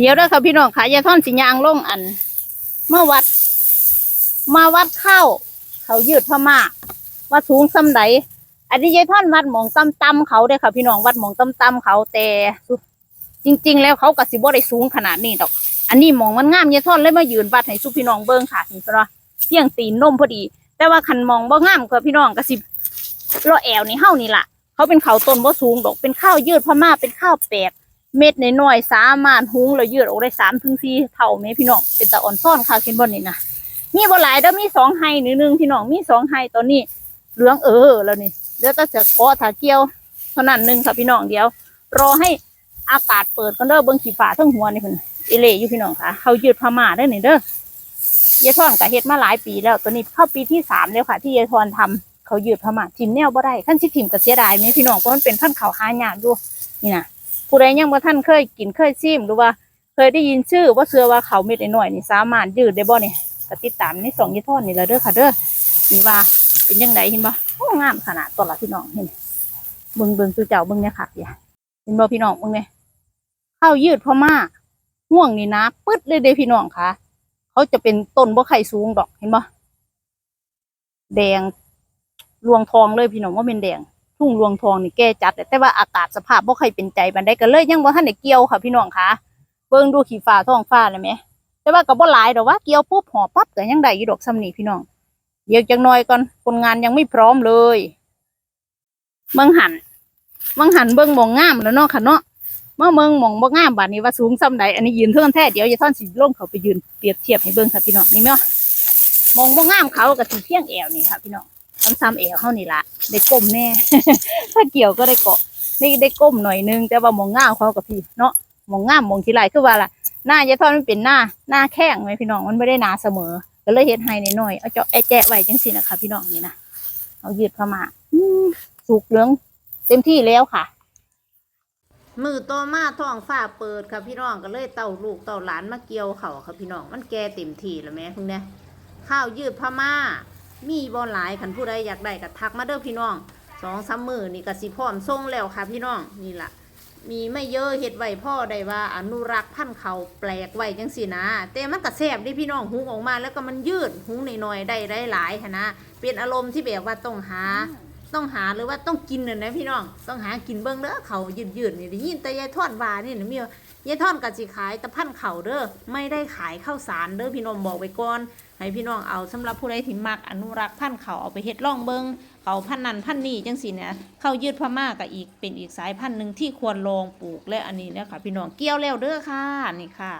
เดี๋ยวเด้อค่ะพี่น้องค่ะยายท่อนสิยางลงอัน เมื่อวัด มาวัดเข้า เขายืดพม่าว่าสูงซ้ำใดอันนี้ยายท่อนวัดหมองตำตำเขาเด้ค่ะพี่น้องวัดหมองตำตำเขาแต่จริง ๆ แล้วเขากะสิบ่ได้สูงขนาดนี้ดอก อันนี้หมองมันงามยายท่อนเลยมายืนวัดให้สุพี่น้องเบิ่งค่ะนี่เพราะเพียงตีนนมพอดี แต่ว่าคันมองบ่งามก็พี่น้องก็สิรอแอวนี่เฮานี่ล่ะ เขาเป็นเขาต้นบ่สูงดอกเป็นข้าวยืดพม่าเป็นข้าวแปลก เม็ดน้อยๆสามารถหุงแล้วยืดออกได้สามถึงสี่เท่าแม่พี่น้องเป็นตาอ่อนซ่อนค่ะเห็นบ่นี่นะมีบ่หลายเด้อมีสองไฮหนึ่งหนึ่งพี่น้องมีสองไฮตอนนี้เหลืองเออแล้วนี่เดี๋ยวก็จะกาะถาเกี่ยวเท่านั้นหนึ่งค่ะพี่น้องเดียว รอให้อากาศเปิดกันเด้อเบิ่งขี้ฟ้าทั้งหัวนี่เพิ่นเอเล่อยู่พี่น้องค่ะเขายืดพม่าได้อนี่งเด้อยายทอนก็เฮ็ดมาหลายปีแล้วตอนนี้เข้าปีที่สามแล้วค่ะ ที่ยายทอนทำเขายืดพม่าทิมแนวบ่ได้ขั้นสิทิมก็เสียดายไหมพี่น้องเพราะมันเป็นพันเขาหายากอยู่นี่นะ ผู้ใดยังบ่ท่านเคยกินเคยซิมหรือว่า เคยได้ยินชื่อว่าเสือว่าเขาเม็ดน้อยนี่สามารถยืดได้บ่เนี่ยก็ติดตามในสองยี่ทอนนี่ละเด้อค่ะเด้อนี่ว่าเป็นยังไงเห็นบ่โอ้งามขนาดตัวละพี่น้องเห็นเบิ่งเบิ่งคือเจ้าเบิ่งเนี่ยค่ะอย่าเห็นบ่พี่น้องเบิ่งเนี่ยข้าวยืดพม่าห่วงนี่นะปึ๊ดเลยเด้พี่น้องค่ะเขาจะเป็นต้นบ่ไข่สูงดอกเห็นบ่แดงรวงทองเลยพี่น้องว่าเป็นแดง ทุ่งรวงทองนี่แก่จัดแต่ว่าอากาศสภาพบ่ค่อยเป็นใจบันไดก็เลยยังบ่ทันได้เกี่ยวค่ะพี่น้องคะเบิ่งดูขี้ฟ้าท้องฟ้าเลยไหมแต่ว่าก็บ่หลายดอกว่าเกี่ยวปุ๊บหอปั๊บก็ยังได้อยู่ดอกซ้ำนี่พี่น้องเดี๋ยวจักหน่อยก่อนคนงานยังไม่พร้อมเลยเมืองหันเมืองหันเบิ่งมองงามแล้วเนาะค่ะเนาะเมื่อเมืองมองบ่งามบาดนี้ว่าสูงซ้ำใดอันนี้ยืนเท่าแท้เดี๋ยวจะท่อนสิลงเขาไปยืนเปรียบเทียบให้เบิ่งค่ะพี่น้องนี่เนาะมองบ่งามเขาก็สิเพียงแอวนี่ค่ะพี่น้อง ซ้ำๆแอวเฮานี่ละได้ก้มแน่ ถ้าเกี่ยวก็ได้เกาะได้ได้ก้มหน่อยนึง แต่ว่ามองง่ามเขากับพี่เนาะมองง่ามมองทีไรคือว่าล่ะหน้ายายทอดมันเป็นหน้าหน้าแข้งไหมพี่น้องมันไม่ได้หนาเสมอ ก็เลยเฮ็ดให้หน่อยเอาเจาะไอแจะไว้จังสินะคะพี่น้องนี่นะเอายืดเข้ามาอสุกเหลืองเต็มที่แล้วค่ะ มือโตมาท้องฟ้าเปิดค่ะพี่น้องก็เลยเต่าลูกเต่าหลานมาเกี่ยวเขาค่ะพี่น้องมันแก่เต็มที่แล้วแม่คุณเนี่ยข้าวยืดพม่า มีบอลหลายขันผู้ใดอยากได้ก็ทักมาเด้อพี่น้องสองสามมือนี่ก็สิพร้อมส่งแล้วค่ะพี่น้องนี่ละมีไม่เยอะเห็ดไว้พ่อได้ว่า อนุรักษ์พันธุ์เขาแปลกไว้จังสินะ แต่มันก็แซ่บดิพี่น้องหุงออกมา แล้วก็มันยืดหุงหน่อยๆได้ได้หลายค่ะนะเป็นอารมณ์ที่แบบว่าต้องหา ต้องหาหรือว่าต้องกินน่ะนะพี่น้องต้องหากินเบิ้งเด้อเขายืดๆนี่ได้ยินแต่ยายทอดวานี่นะมี่ ยายท่อนกะสิขายแต่พันเขาเด้อไม่ได้ขายข้าวสารเด้อพี่น้องบอกไว้ก่อนให้พี่น้องเอาสำหรับผู้ใดที่มักอนุรักษ์พันเขาเอาไปเฮ็ดล่องเบิงเขาพันนันพันนี่จังสิเนี่ยเข้ายืดพม่ากับอีกเป็นอีกสายพันธุ์หนึ่งที่ควรลองปลูกและอันนี้เนี่ยค่ะพี่น้องเกี่ยวแล้วเด้อค่ะนี่ค่ะ